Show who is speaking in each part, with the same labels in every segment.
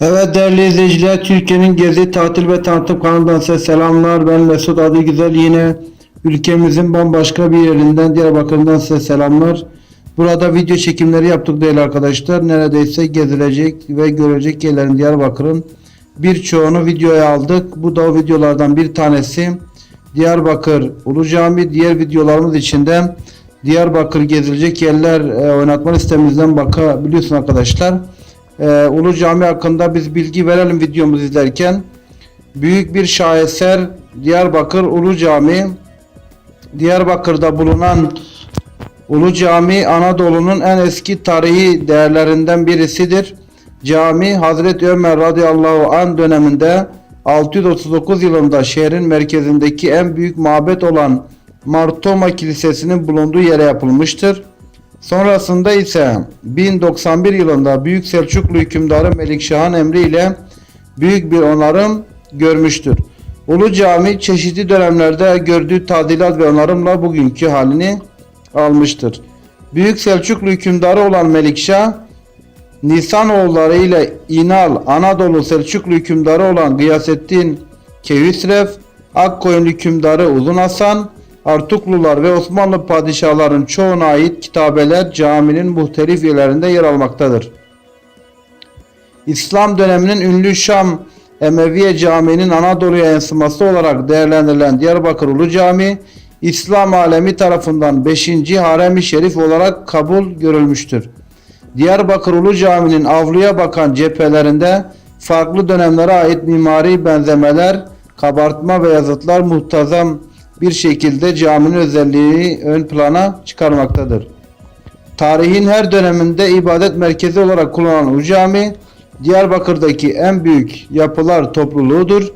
Speaker 1: Evet değerli izleyiciler, Türkiye'nin Gezi Tatil ve Tanıtım kanalından size selamlar. Ben Mesut Adı Güzel yine ülkemizin bambaşka bir yerinden Diyarbakır'dan size selamlar. Burada video çekimleri yaptık değerli arkadaşlar. Neredeyse gezilecek ve görecek yerlerin Diyarbakır'ın birçoğunu videoya aldık. Bu da o videolardan bir tanesi. Diyarbakır Ulu Cami diğer videolarımız içinde Diyarbakır gezilecek yerler e, oynatma listemizden bakabiliyorsun arkadaşlar. E, Ulu Cami hakkında biz bilgi verelim videomuzu izlerken. Büyük bir şaheser Diyarbakır Ulu Cami. Diyarbakır'da bulunan Ulu Cami Anadolu'nun en eski tarihi değerlerinden birisidir. Cami Hazreti Ömer radıyallahu an döneminde 639 yılında şehrin merkezindeki en büyük mabet olan Martoma Kilisesi'nin bulunduğu yere yapılmıştır. Sonrasında ise 1091 yılında Büyük Selçuklu hükümdarı Melikşah'ın emriyle büyük bir onarım görmüştür. Ulu Cami çeşitli dönemlerde gördüğü tadilat ve onarımla bugünkü halini almıştır. Büyük Selçuklu hükümdarı olan Melikşah Nisanoğulları ile İnal, Anadolu Selçuklu hükümdarı olan Gıyasettin Keyhüsrev, Akkoyun hükümdarı Uzun Hasan, Artuklular ve Osmanlı padişahların çoğuna ait kitabeler caminin muhtelif yerlerinde yer almaktadır. İslam döneminin ünlü Şam Emeviye Camii'nin Anadolu'ya yansıması olarak değerlendirilen Diyarbakır Ulu Cami, İslam alemi tarafından 5. Harem-i Şerif olarak kabul görülmüştür. Diyarbakır Ulu Cami'nin avluya bakan cephelerinde farklı dönemlere ait mimari benzemeler, kabartma ve yazıtlar muhtazam bir şekilde caminin özelliğini ön plana çıkarmaktadır. Tarihin her döneminde ibadet merkezi olarak kullanılan Ulu Cami, Diyarbakır'daki en büyük yapılar topluluğudur.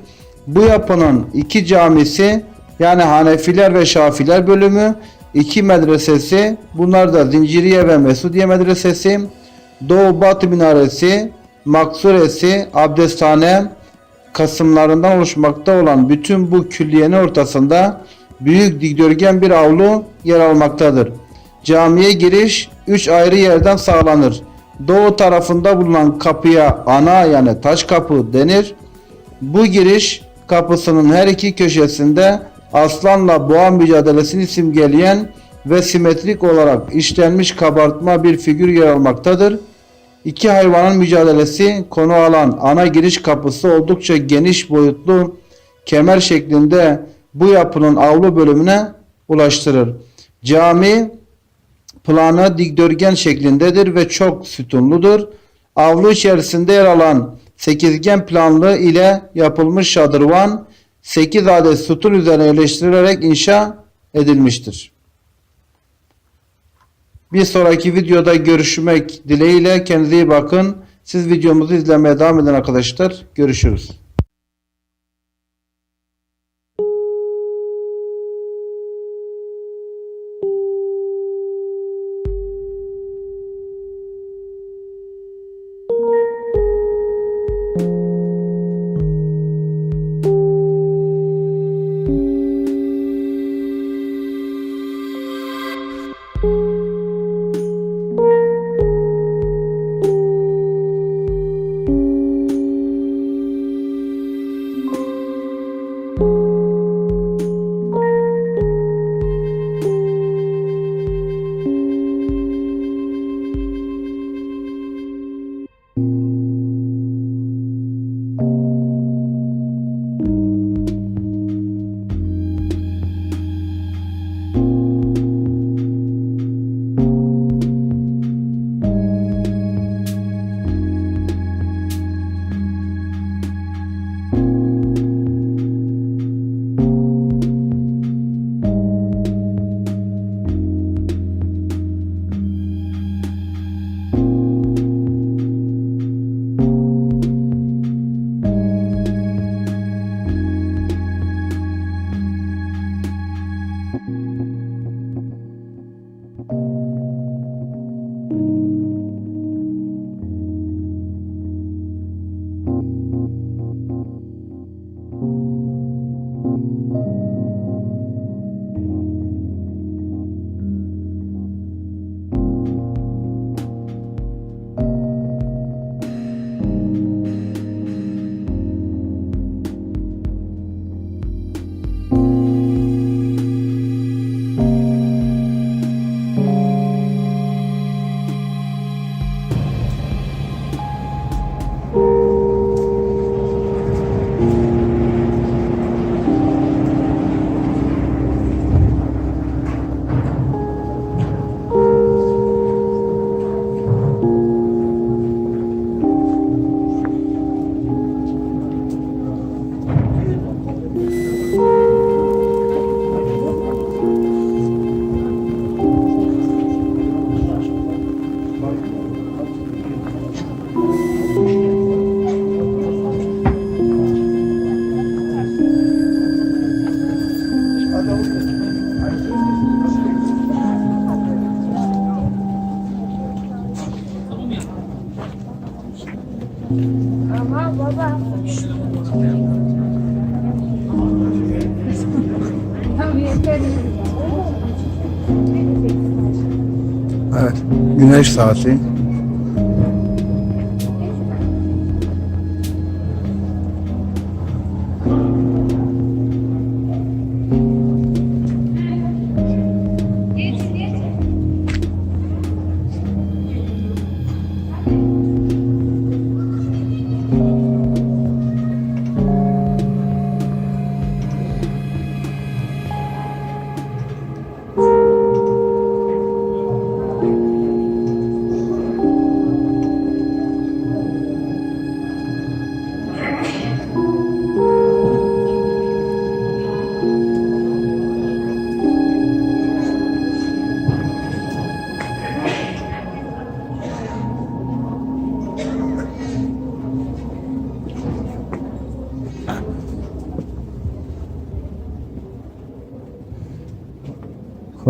Speaker 1: Bu yapının iki camisi yani Hanefiler ve Şafiler bölümü, iki medresesi, bunlar da Zinciriye ve Mesudiye medresesi, Doğu Batı minaresi, Maksuresi, Abdesthane kasımlarından oluşmakta olan bütün bu külliyenin ortasında büyük dikdörtgen bir avlu yer almaktadır. Camiye giriş 3 ayrı yerden sağlanır. Doğu tarafında bulunan kapıya ana yani taş kapı denir. Bu giriş kapısının her iki köşesinde aslanla boğa mücadelesini simgeleyen ve simetrik olarak işlenmiş kabartma bir figür yer almaktadır. İki hayvanın mücadelesi konu alan ana giriş kapısı oldukça geniş boyutlu kemer şeklinde bu yapının avlu bölümüne ulaştırır. Cami planı dikdörtgen şeklindedir ve çok sütunludur. Avlu içerisinde yer alan sekizgen planlı ile yapılmış şadırvan 8 adet sütun üzerine yerleştirilerek inşa edilmiştir. Bir sonraki videoda görüşmek dileğiyle kendinize iyi bakın. Siz videomuzu izlemeye devam edin arkadaşlar. Görüşürüz. Mm-hmm. Evet, güneş saati.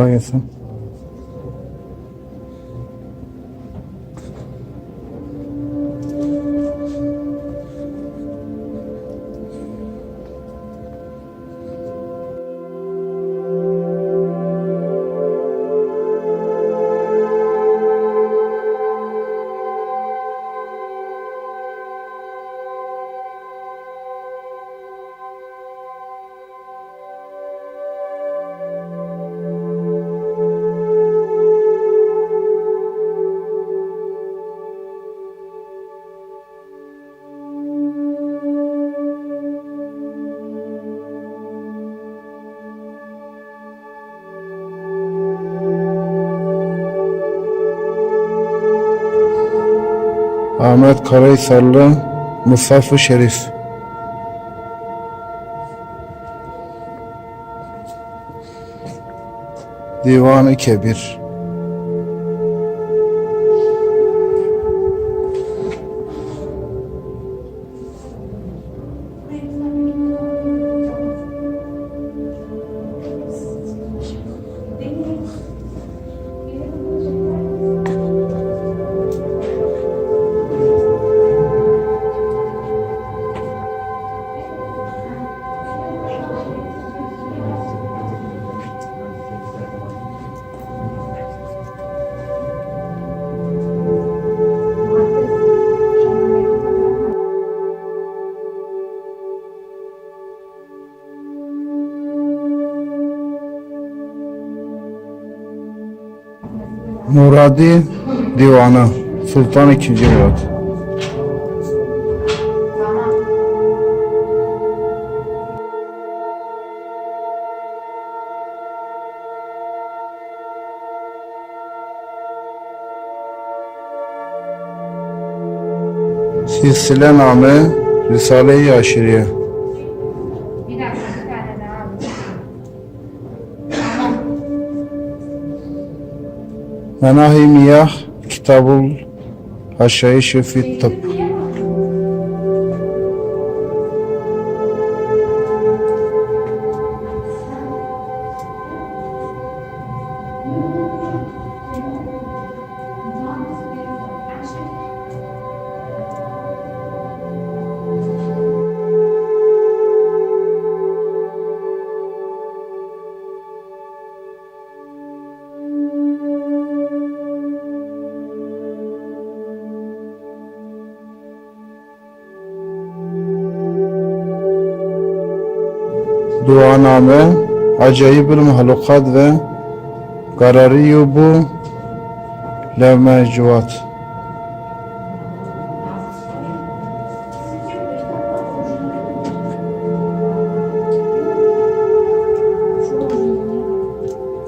Speaker 1: হয়ে গেছে Ahmet Karahisarlı Musaf-ı Şerif. Divan-ı Kebir Muradi Divanı Sultan II. Murad Silsilename Risale-i Aşiriye Menahi Miyah Kitabul Haşhayiş Fit Tıp Duaname Acayibül Mahlukat ve Garariyubu Levmecvat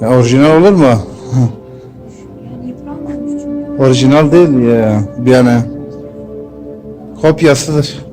Speaker 1: Ya orijinal olur mu? orijinal değil ya. Yani kopyasıdır.